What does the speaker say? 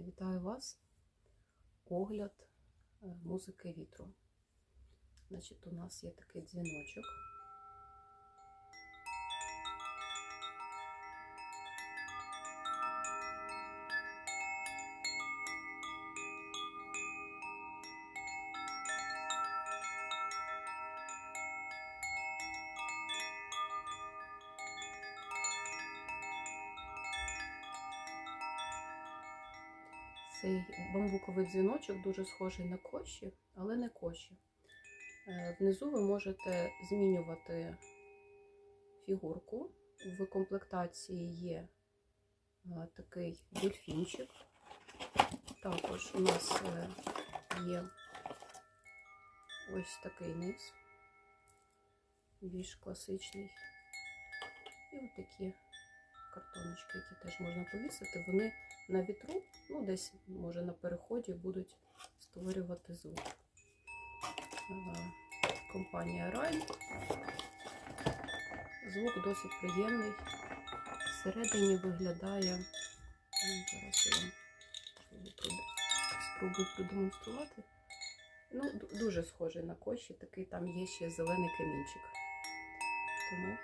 Вітаю вас. Огляд е, музики вітру. Значить, у нас є такий дзвіночок. Цей бамбуковий дзвіночок дуже схожий на коші, але не коші. Е, Внизу ви можете змінювати фігурку. В комплектації є е, такий дельфінчик. Також у нас е, є ось такий низ, більш класичний. І ось такі картоночки, які теж можна повісити. Вони на вітру, ну десь, може, на переході будуть створювати звук. Компанія Рай. Звук досить приємний. Всередині виглядає. ну, Зараз я вам спробую продемонструвати. Ну, дуже схожий на коші, такий там є ще зелений камінчик. Тому